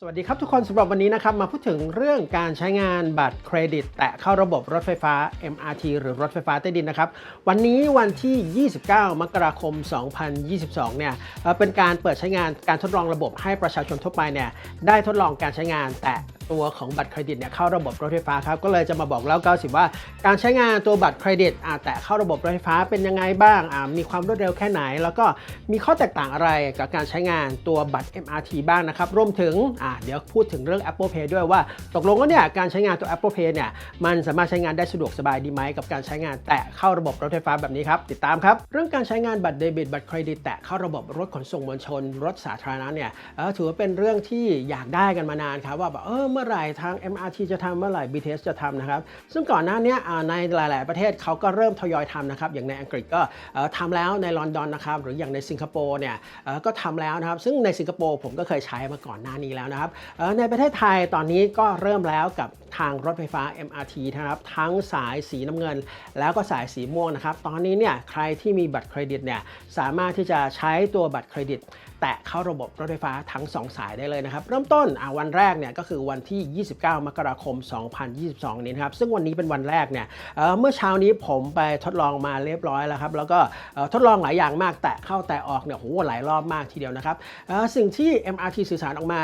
สวัสดีครับทุกคนสำหรับวันนี้นะครับมาพูดถึงเรื่องการใช้งานบัตรเครดิต แตะเข้าระบบรถไฟฟ้า MRT หรือรถไฟฟ้าใต้ดินนะครับวันนี้วันที่ 29 มกราคม 2022 เนี่ยเอ่อเป็นการเปิดใช้งานการทดลองระบบให้ประชาชนทั่วไปเนี่ยได้ทดลองการใช้งานแตะ ตัวของบัตรเครดิตเนี่ยเข้าระบบรถไฟฟ้าครับก็เลยจะมาบอกเล่า90 ว่า การใช้งานตัวบัตรเครดิตอาแตะเข้าระบบรถไฟฟ้าเป็นยังไงบ้างมีความรวดเร็วแค่ไหน แล้วก็มีข้อแตกต่างอะไรกับการใช้งานตัวบัตร MRT บ้างนะครับรวมถึงเดี๋ยวพูดถึงเรื่อง Apple Pay ด้วยว่า ตกลงแล้วเนี่ยการใช้งานตัว Apple Pay เนี่ยมันสามารถใช้งานได้สะดวกสบายดีไหมกับการใช้งานแตะเข้าระบบรถไฟฟ้าแบบนี้ครับติดตามครับเรื่องการใช้งานบัตรเดบิตบัตรเครดิตแตะเข้าระบบรถขนส่งมวลชน รถสาธารณะเนี่ยถือว่าเป็นเรื่องที่อยากได้กันมานานครับว่าแบบเออเมื่อไหร่ทาง MRT จะทำเมื่อไหร่ BTS จะทำนะครับ ซึ่งก่อนหน้านี้ในหลาย ๆ ประเทศเขาก็เริ่มทยอยทำนะครับอย่างในอังกฤษก็ทำแล้วในลอนดอนนะครับหรืออย่างในสิงคโปร์เนี่ยก็ทำแล้วนะครับซึ่งในสิงคโปร์ผมก็เคยใช้มาก่อนหน้านี้แล้วนะครับในประเทศไทยตอนนี้ก็เริ่มแล้วกับทางรถไฟฟ้า MRT นะครับทั้งสายสีน้ำเงิน แล้วก็สายสีม่วงนะครับตอนนี้เนี่ยใครที่มีบัตรเครดิตเนี่ยสามารถที่จะใช้ตัวบัตรเครดิต แตะเข้าระบบรถไฟฟ้าทั้ง 2 สายได้เลยนะครับ เริ่มต้นวันแรกเนี่ยก็คือวันที่ 29 มกราคม 2022 นี้นะครับ ซึ่งวันนี้เป็นวันแรกเนี่ยเเมื่อเช้านี้ผมไปทดลองมาเรียบร้อยแล้วครับ แล้วก็ทดลองหลายอย่างมากแตะเข้าแตะออกเนี่ยโหหลายรอบมากทีเดียวนะครับสิ่งที่ MRT สื่อสารออกมา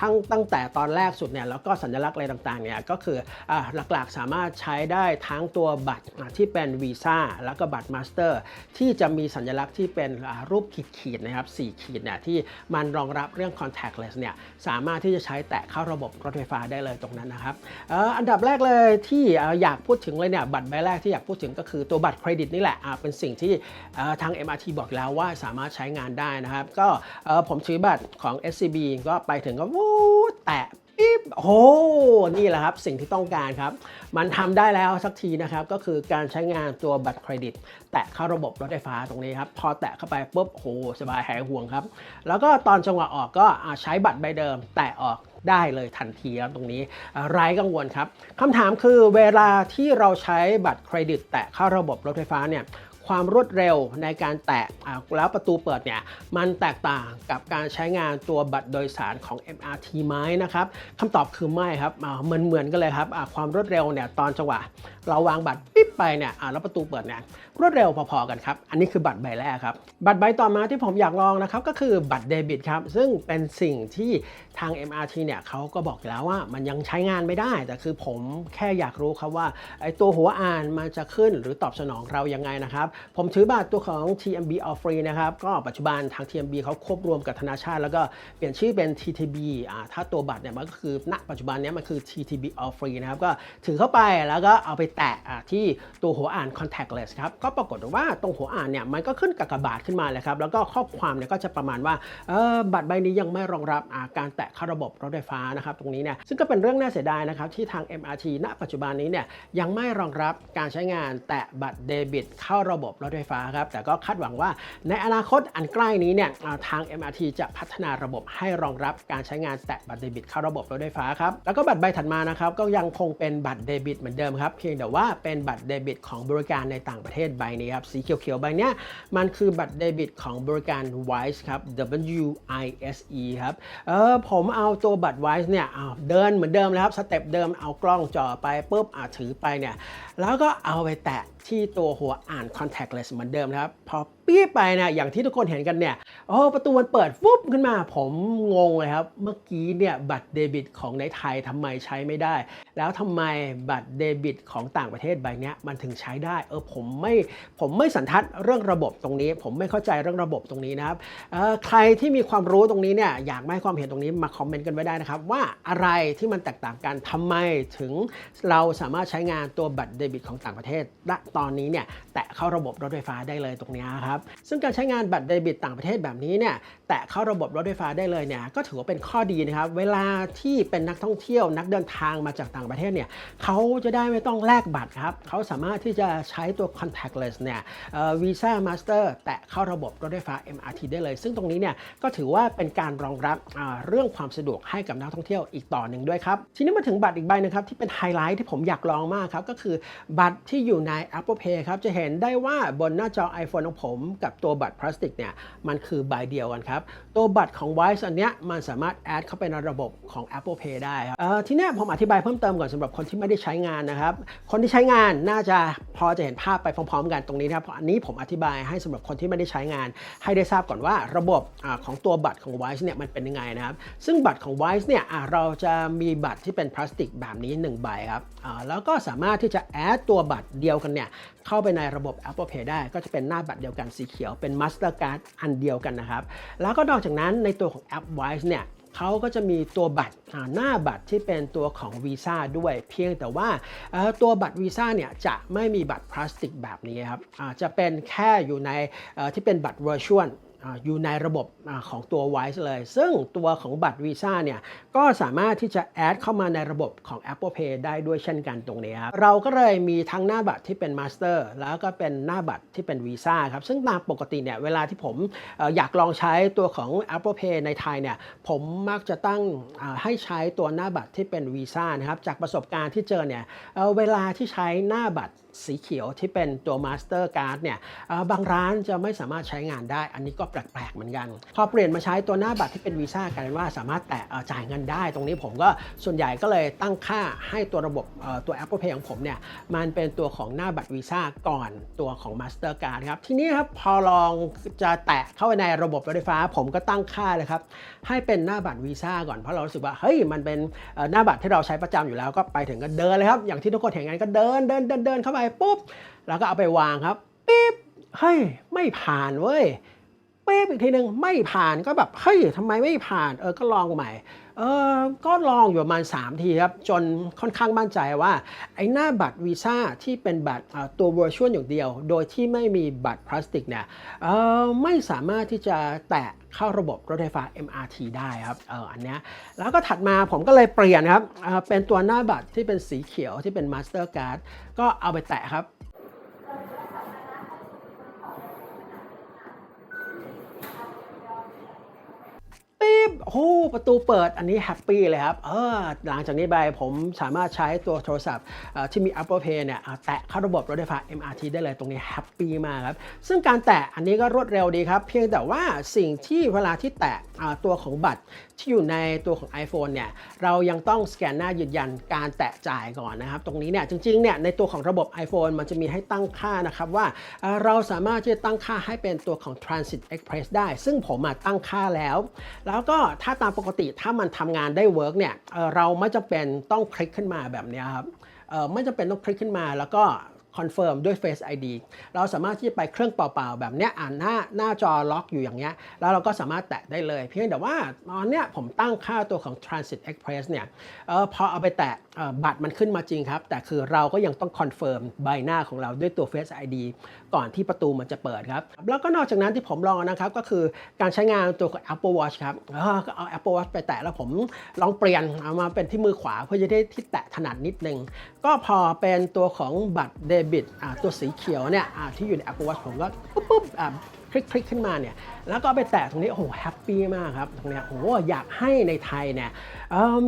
ทั้งตั้งแต่ตอนแรกสุดเนี่ยแล้วก็สัญลักษณ์อะไรต่างๆเนี่ยก็คืออหลักๆสามารถใช้ได้ทั้งตัวบัตรที่เป็นวีซ่าแล้วก็บัตรมาสเตอร์ที่จะมีสัญลักษณ์ที่เป็นรูปขีดๆนะครับสี่ขีดเนี่ยที่มันรองรับเรื่อง contactless เนี่ยสามารถที่จะใช้แตะเข้าระบบรถไฟฟ้าได้เลยตรงนั้นนะครับอ,อ,อันดับแรกเลยที่อออยากพูดถึงเลยเนี่ยบัตรใบแรกที่อยากพูดถึงก็คือตัวบัตรเครดิตนี่แหละเป็นสิ่งที่เอ่อทาง MRT บอกแล้วว่าสามารถใช้งานได้นะครับ ก็ผมถือบัตรของ SCB ก็ไปถึงก็วู้แตะ บโอ้นี่แหละครับ สิ่งที่ต้องการครับ มันทำได้แล้วสักทีนะครับ ก็คือการใช้งานตัวบัตรเครดิต แตะเข้าระบบรถไฟฟ้าตรงนี้ครับ พอแตะเข้าไปปุ๊บโอ้โหสบายหายห่วงครับ แล้วก็ตอนจังหวะออกก็ใช้บัตรใบเดิม แตะออกได้เลยทันทีครับตรงนี้ไร้กังวลครับคำถามคือเวลาที่เราใช้บัตรเครดิต แตะเข้าระบบรถไฟฟ้าเนี่ย ความรวดเร็วในการแตะแล้วประตูเปิดเนี่ยมันแตกต่างกับการใช้งานตัวบัตรโดยสารของ MRT ไหมนะครับคำตอบคือไม่ครับเหมือนเหมือนกันเลยครับความรวดเร็วเนี่ยตอนจังหวะเราวางบัตรปิ๊บไปเนี่ยอ่าแล้วประตูเปิดเนี่ยรวดเร็วพอๆกันครับ อันนี้คือบัตรใบแรกครับ บัตรใบต่อมาที่ผมอยากลองนะครับก็คือบัตรเดบิตครับ ซึ่งเป็นสิ่งที่ทาง MRT เนี่ยเขาก็บอกแล้วว่ามันยังใช้งานไม่ได้ แต่คือผมแค่อยากรู้ครับว่าไอ้ตัวหัวอ่านมันจะขึ้นหรือตอบสนองเรายังไงนะครับ ผมถือบัตรตัวของ TMB All Free นะครับก็ปัจจุบันทาง TMB เขาควบรวมกับธนาชาติแล้วก็เปลี่ยนชื่อเป็น TTB อ่าถ้าตัวบัตรเนี่ยมันก็คือณปัจจุบันนี้มันคือ TTB All Free นะครับก็ถือเข้าไปแล้วก็เอาไปแตะอ่ที่ตัวหัวอ่าน contactless ครับ ก็ปรากฏว่าตรงหัวอ่านเนี่ยมันก็ขึ้นกากบาทขึ้นมาเลยครับ แล้วก็ข้อความเนี่ยก็จะประมาณว่าบัตรใบนี้ยังไม่รองรับาการแตะเข้าระบบรถไฟฟ้านะครับตรงนี้เนี่ยซึ่งก็เป็นเรื่องน่าเสียดายนะครับที่ทาง MRT ณ ปัจจุบันนี้เนี่ยยังไม่รองรับการใช้งานแตะบัตรเดบิต เข้าระบบรถไฟฟ้าครับแต่ก็คาดหวังว่าในอนาคตอันใกล้นี้เนี่ยทาง MRT จะพัฒนาระบบให้รองรับการใช้งานแตะบัตรเดบิต เข้าระบบรถไฟฟ้าครับแล้วก็บัตรใบถัดมานะครับก็ยังคงเป็นบัตรเดบิตเหมือนเดิมครับเพียงแต่ว่าเป็นบัตรเดบิตของบริการในต่างประเทศใบนี้ครับ สีเขียวๆใบนี้มันคือบัตรเดบิตของบริการ Wise ครับ W I S E ครับ เออผมเอาตัวบัตร Wise เนี่ยเอาเดินเหมือนเดิมเลยครับ สเต็ปเดิมเอากล้องจ่อไปปุ๊บอะถือไปเนี่ย แล้วก็เอาไปแตะที่ตัวหัวอ่าน contactless เหมือนเดิมนะครับพอปี้ไปนะอย่างที่ทุกคนเห็นกันเนี่ยโอ้ประตูมันเปิดฟุบขึ้นมาผมงงเลยครับ เมื่อกี้เนี่ยบัตรเดบิตของในไทยทำไมใช้ไม่ได้ แล้วทำไมบัตรเดบิตของต่างประเทศใบนี้มันถึงใช้ได้เออผมไม่ผมไม่สันทัดเรื่องระบบตรงนี้ ผมไม่เข้าใจเรื่องระบบตรงนี้นะครับใครที่มีความรู้ตรงนี้เนี่ยอยากมาให้ความเห็นตรงนี้มาคอมเมนต์กันไว้ได้นะครับว่าอะไรที่มันแตกต่างกันทำไมถึงเราสามารถใช้งานตัวบัตรเดบิตของต่างประเทศณตอนนี้เนี่ยแตะเข้าระบบรถไฟฟ้าได้เลยตรงนี้ครับซึ่งการใช้งานบัตรเดบิตต่างประเทศแบบนี้เนี่ยแตะเข้าระบบรถไฟฟ้าได้เลยเนี่ยก็ถือว่าเป็นข้อดีนะครับเวลาที่เป็นนักท่องเที่ยวนักเดินทางมาจากต่างประเทศเนี่ยเขาจะได้ไม่ต้องแลกบัตรครับเขาสามารถที่จะใช้ตัว contactless เนี่ยวีซ่ามาสเตอร์แตะเข้าระบบรถไฟฟ้า MRT ได้เลย ซึ่งตรงนี้เนี่ยก็ถือว่าเป็นการรองรับเรื่องความสะดวกให้กับนักท่องเที่ยวอีกต่อหนึ่งด้วยครับทีนี้มาถึงบัตรอีกใบนะครับที่เป็นไฮไลท์ที่ผมอยากลองมากครับก็คือบัตรที่อยู่ใน Apple Pay ครับ จะเห็นได้ว่าบนหน้าจอ iPhone ของผม กับตัวบัตรพลาสติกเนี่ย มันคือใบเดียวกันครับ ตัวบัตรของ Wise อันเนี้ยมันสามารถแอดเข้าไปในระบบของ Apple Pay ได้ครับทีนี้ผมอธิบายเพิ่มเติมก่อนสำหรับคนที่ไม่ได้ใช้งานนะครับ คนที่ใช้งานน่าจะพอจะเห็นภาพไปพร้อม ๆ กันตรงนี้นะครับเพราะอันนี้ผมอธิบายให้สำหรับคนที่ไม่ได้ใช้งาน ให้ได้ทราบก่อนว่าระบบอของตัวบัตรของ Wise เนี่ยมันเป็นยังไงนะครับ ซึ่งบัตรของ Wise เนี่ยเราจะมีบัตรที่เป็นพลาสติกแบบนี้1ใบครับแล้วก็สามารถที่จะแอดตัวบัตรเดียวกันเนี่ยเข้าไปในระบบ Apple Pay ได้ก็จะเป็นหน้าบัตรเดียวกันสีเขียวเป็น Mastercard อันเดียวกันนะครับ แล้วก็นอกจากนั้นในตัวของแอป Wise เนี่ยเขาก็จะมีตัวบัตรหน้าบัตรที่เป็นตัวของวีซ่าด้วยเพียงแต่ว่าตัวบัตรวีซ่าเนี่ยจะไม่มีบัตรพลาสติกแบบนี้ครับจะเป็นแค่อยู่ในที่เป็นบัตรเวอร์ชวล อยู่ในระบบอของตัว Wise เลย ซึ่งตัวของบัตร Visa เนี่ยก็สามารถที่จะแอดเข้ามาในระบบของ Apple Pay ได้ด้วยเช่นกันตรงนี้ครับเราก็เลยมีทั้งหน้าบัตรที่เป็น Master แล้วก็เป็นหน้าบัตรที่เป็น Visa ครับ ซึ่งตามปกติเนี่ยเวลาที่ผมอยากลองใช้ตัวของ Apple Pay ในไทยเนี่ยผมมักจะตั้งให้ใช้ตัวหน้าบัตรที่เป็น Visa นะครับจากประสบการณ์ที่เจอเนี่ยเเวลาที่ใช้หน้าบัตรสีเขียวที่เป็นตัว Master Card เนี่ยบางร้านจะไม่สามารถใช้งานได้ อันนี้ก็แปลกๆเหมือนกัน พอเปลี่ยนมาใช้ตัวหน้าบัตรที่เป็นวีซ่ากลายเป็นว่าสามารถแตะจ่ายเงินได้ ตรงนี้ผมก็ส่วนใหญ่ก็เลยตั้งค่าให้ตัวระบบเอ่อตัว Apple Pay ของผมเนี่ยมันเป็นตัวของหน้าบัตรวีซ่าก่อนตัวของ Master Card ครับทีนี้ครับพอลองจะแตะเข้าไปในระบบรถไฟฟ้า ผมก็ตั้งค่าเลยครับให้เป็นหน้าบัตรวีซ่าก่อนเพราะเรารู้สึกว่าเฮ้ยมันเป็นหน้าบัตรที่เราใช้ประจำอยู่แล้วก็ไปถึงก็เดินเลยครับอย่างที่ทุกคนเห็นกันก็เดินเดินเดินเดินเข้าไปปุ๊บแล้วก็เอาไปวางครับปิ๊บเฮ้ยไม่ผ่านเว้ย ปิ๊บอีกทีหนึ่งไม่ผ่านก็แบบเฮ้ยทำไมไม่ผ่านเออก็ลองใหม่เออก็ลองอยู่ประมาณ 3 ทีครับ จนค่อนข้างมั่นใจว่า ไอ้หน้าบัตรวีซ่าที่เป็นบัตรตัว virtual อย่างเดียว โดยที่ไม่มีบัตรพลาสติกเนี่ยเออไม่สามารถที่จะแตะเข้าระบบรถไฟฟ้า MRT ได้ครับเอออันเนี้ยแล้วก็ถัดมาผมก็เลยเปลี่ยนครับเเป็นตัวหน้าบัตรที่เป็นสีเขียวที่เป็น Master Card ก็เอาไปแตะครับ ปิ๊บ โอ้ประตูเปิดอันนี้แฮปปี้เลยครับเออหลังจากนี้ไปผมสามารถใช้ตัวโทรศัพท์ที่มี Apple Pay เนี่ยแตะเข้าระบบรถไฟฟ้า MRT ได้เลยตรงนี้แฮปปี้มากครับ ซึ่งการแตะอันนี้ก็รวดเร็วดีครับ เพียงแต่ว่าสิ่งที่เวลาที่แตะตัวของบัตรที่อยู่ในตัวของ iPhone เนี่ยเรายังต้องสแกนหน้ายืนยันการแตะจ่ายก่อนนะครับ ตรงนี้เนี่ยจริงๆเนี่ยในตัวของระบบ iPhone มันจะมีให้ตั้งค่านะครับว่าเอ่อเราสามารถที่จะตั้งค่าให้เป็นตัวของ Transit Express ได้ ซึ่งผมมาตั้งค่าแล้ว แล้วก็ถ้าตามปกติถ้ามันทำงานได้เวิร์กเนี่ยเเราไม่จำเป็นต้องคลิกขึ้นมาแบบนี้ครับไม่จำเป็นต้องคลิกขึ้นมาแล้วก็คอนเฟิร์มด้วย Face ID เราสามารถที่จะไปเครื่องเปล่าๆ แบบนี้อ่านหน้าหน้าจอล็อกอยู่อย่างเงี้ย แล้วเราก็สามารถแตะได้เลย เพียงแต่ว่าตอนเนี้ยผมตั้งค่าตัวของ Transit Express เนี่ยออพอเอาไปแตะบัตรมันขึ้นมาจริงครับ แต่คือเราก็ยังต้องคอนเฟิร์มใบหน้าของเราด้วยตัว Face ID ก่อนที่ประตูมันจะเปิดครับ แล้วก็นอกจากนั้นที่ผมลองนะครับก็คือการใช้งานตัว Apple Watch ครับก็เอา Apple Watch ไปแตะแล้วผมลองเปลี่ยนเอามาเป็นที่มือขวาเพื่อจะได้ที่แตะถนัดนิดนึง ก็พอเป็นตัวของบัตรเดบิตอ่าตัวสีเขียวเนี่ยอ่าที่อยู่ใน Apple Watch ผมก็ปุ๊บปุ๊บอ่า คลิกคลิกขึ้นมาเนี่ยแล้วก็ไปแตะตรงนี้โอ้โหแฮปปี้มากครับตรงนี้โอ้โหอยากให้ในไทยเนี่ย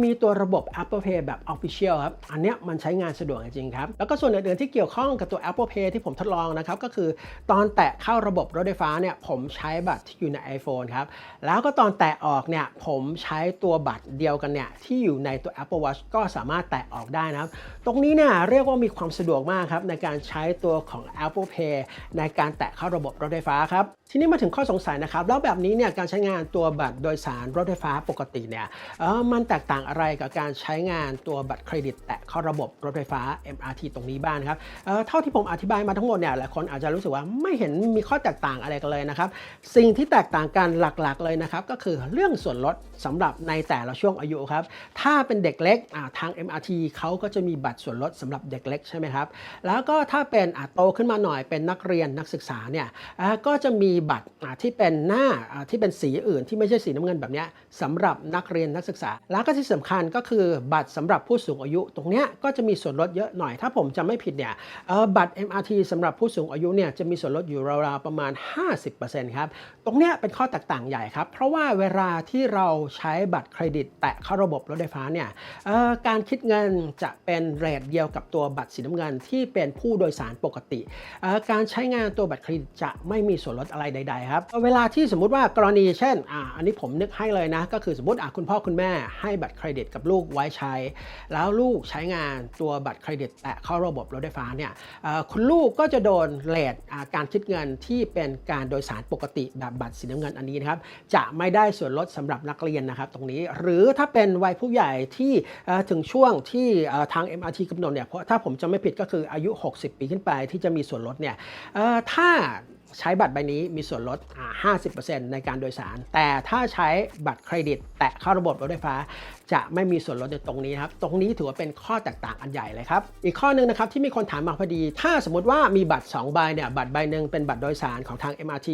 มีตัวระบบ Apple Pay แบบ Official ครับอันเนี้ยมันใช้งานสะดวกจริงครับแล้วก็ส่วนอื่นๆที่เกี่ยวข้องกับตัว Apple Pay ที่ผมทดลองนะครับก็คือตอนแตะเข้าระบบรถไฟฟ้าเนี่ยผมใช้บัตรที่อยู่ใน iPhone ครับแล้วก็ตอนแตะออกเนี่ยผมใช้ตัวบัตรเดียวกันเนี่ยที่อยู่ในตัว Apple Watch ก็สามารถแตะออกได้นะครับ ตรงนี้เนี่ยเรียกว่ามีความสะดวกมากครับในการใช้ตัวของ Apple Pay ในการแตะเข้าระบบรถไฟฟ้าครับ ทีนี้มาถึงข้อสงสัยนะครับ แล้วแบบนี้เนี่ยการใช้งานตัวบัตรโดยสารรถไฟฟ้าปกติเนี่ยเออมันแตกต่างอะไรกับการใช้งานตัวบัตรเครดิต แตะเข้าระบบรถไฟฟ้า MRT ตรงนี้บ้างครับเออเท่าที่ผมอธิบายมาทั้งหมดเนี่ยหลายคนอาจจะรู้สึกว่าไม่เห็นมีข้อแตกต่างอะไรกันเลยนะครับ สิ่งที่แตกต่างกันหลักๆเลยนะครับก็คือเรื่องส่วนลดสำหรับในแต่ละช่วงอายุครับถ้าเป็นเด็กเล็กอ่าทาง MRT เขาก็จะมีบัตรส่วนลดสำหรับเด็กเล็กใช่ไหมครับแล้วก็ถ้าเป็นอ่าโตขึ้นมาหน่อยเป็นนักเรียนนักศึกษาเนี่ยอ่าก็จะมีบัตรที่เป็นหน้าที่เป็นสีอื่นที่ไม่ใช่สีน้ำเงินแบบนี้สำหรับนักเรียนนักศึกษา แล้วก็ที่สำคัญก็คือบัตรสำหรับผู้สูงอายุ ตรงเนี้ยก็จะมีส่วนลดเยอะหน่อย ถ้าผมจำไม่ผิดเนี่ยเอ่อบัตร MRT สำหรับผู้สูงอายุเนี่ยจะมีส่วนลดอยู่ราวๆประมาณ 50%ครับตรงเนี้ยเป็นข้อแตกต่างใหญ่ครับ เพราะว่าเวลาที่เราใช้บัตรเครดิต แตะเข้าระบบรถไฟฟ้าเนี่ยการคิดเงินจะเป็นเรทเดียวกับตัวบัตรสีน้ำเงินที่เป็นผู้โดยสารปกติ การใช้งานตัวบัตรเครดิตจะไม่มีส่วนลดอะไรใดๆครับเวลาที่สมมุติว่ากรณีเช่นอ่าอันนี้ผมนึกให้เลยนะ ก็คือสมมติอะคุณพ่อคุณแม่ให้บัตรเครดิตกับลูกไว้ใช้ แล้วลูกใช้งานตัวบัตรเครดิตแตะเข้าระบบรถไฟฟ้าเนี่ยคุณลูกก็จะโดนเลทการคิดเงินที่เป็นการโดยสารปกติแบบบัตรสีน้ำเงินอันนี้นะครับจะไม่ได้ส่วนลดสำหรับนักเรียนนะครับตรงนี้หรือถ้าเป็นวัยผู้ใหญ่ที่ถึงช่วงที่เอ่อทาง MRT กำหนดเนี่ยเพราะถ้าผมจะไม่ผิดก็คืออายุ 60 ปีขึ้นไปที่จะมีส่วนลดเนี่ยถ้า ใช้บัตรใบนี้มีส่วนลด 50%ในการโดยสาร แต่ถ้าใช้บัตรเครดิต แตะเข้าระบบรถไฟฟ้า จะไม่มีส่วนลดในตรงนี้นะครับ ตรงนี้ถือว่าเป็นข้อแตกต่างอันใหญ่เลยครับ อีกข้อหนึ่งนะครับที่มีคนถามมาพอดี ถ้าสมมติว่ามีบัตร 2 ใบเนี่ย บัตรใบหนึ่งเป็นบัตรโดยสารของทาง MRT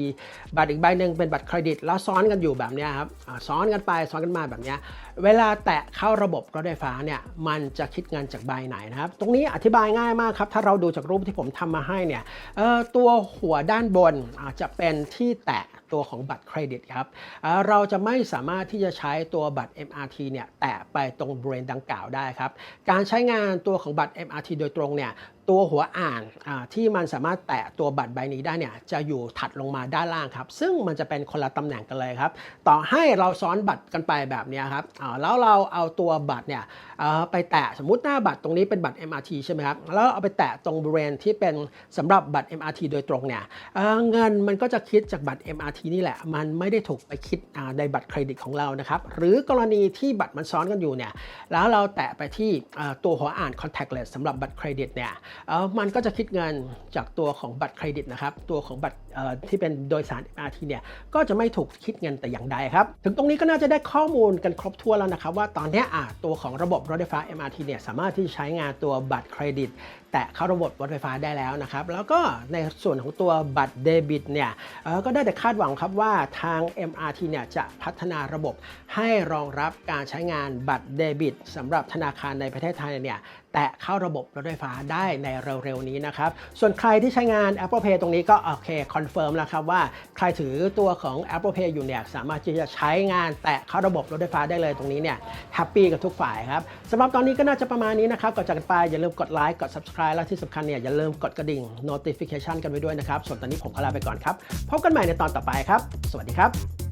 บัตรอีกใบหนึ่งเป็นบัตรเครดิต แล้วซ้อนกันอยู่แบบนี้ครับซ้อนกันไปซ้อนกันมาแบบนี้ เวลาแตะเข้าระบบรถไฟฟ้าเนี่ย มันจะคิดเงินจากใบไหนนะครับ ตรงนี้อธิบายง่ายมากครับ ถ้าเราดูจากรูปที่ผมทำมาให้เนี่ยตัวหัวด้านบนจะเป็นที่แตะ ตัวของบัตรเครดิตครับเราจะไม่สามารถที่จะใช้ตัวบัตร MRT เนี่ยแตะไปตรงบริเวณดังกล่าวได้ครับ การใช้งานตัวของบัตร MRT โดยตรงเนี่ย ตัวหัวอ่านที่มันสามารถแตะตัวบัตรใบนี้ได้เนี่ยจะอยู่ถัดลงมาด้านล่างครับ ซึ่งมันจะเป็นคนละตำแหน่งกันเลยครับ ต่อให้เราซ้อนบัตรกันไปแบบนี้ครับแล้วเราเอาตัวบัตรเนี่ยไปแตะสมมุติหน้าบัตรตรงนี้เป็นบัตร MRT ใช่ไหมครับแล้วเอาไปแตะตรงบริเวณที่เป็นสำหรับบัตร MRT โดยตรงเนี่ยเเงินมันก็จะคิดจากบัตร MRT นี่แหละ มันไม่ได้ถูกไปคิดในบัตรเครดิตของเรานะครับหรือกรณีที่บัตรมันซ้อนกันอยู่เนี่ยแล้วเราแตะไปที่ตัวหัวอ่าน contactless สำหรับบัตรเครดิตเนี่ยมันก็จะคิดเงินจากตัวของบัตรเครดิตนะครับ ตัวของบัตรที่เป็นโดยสาร MRT เนี่ย ก็จะไม่ถูกคิดเงินแต่อย่างใดครับ ถึงตรงนี้ก็น่าจะได้ข้อมูลกันครบถ้วนแล้วนะครับ ว่าตอนนี้ตัวของระบบรถไฟฟ้า MRT เนี่ยสามารถที่จะใช้งานตัวบัตรเครดิต แตะเข้าระบบรถไฟฟ้าได้แล้วนะครับ แล้วก็ในส่วนของตัวบัตรเดบิตเนี่ยก็ได้แต่คาดหวังครับว่าทาง MRT เนี่ยจะพัฒนาระบบให้รองรับการใช้งานบัตรเดบิตสำหรับธนาคารในประเทศไทยเนี่ยแตะเข้าระบบรถไฟฟ้าได้ในเร็วๆนี้นะครับ ส่วนใครที่ใช้งาน Apple Pay ตรงนี้ก็โอเคคอนเฟิร์มแล้วครับว่าใครถือตัวของ Apple Pay อยู่เนี่ยสามารถที่จะใช้งานแตะเข้าระบบรถไฟฟ้าได้เลยตรงนี้เนี่ยแฮปปี้กับทุกฝ่ายครับสำหรับตอนนี้ก็น่าจะประมาณนี้นะครับก่อนจากกันไปอย่าลืมกดไลค์กด subscribe และที่สำคัญเนี่ยอย่าลืมกดกระดิ่ง notification กันไว้ด้วยนะครับส่วนตอนนี้ผมก็ลาไปก่อนครับพบกันใหม่ในตอนต่อไปครับ สวัสดีครับ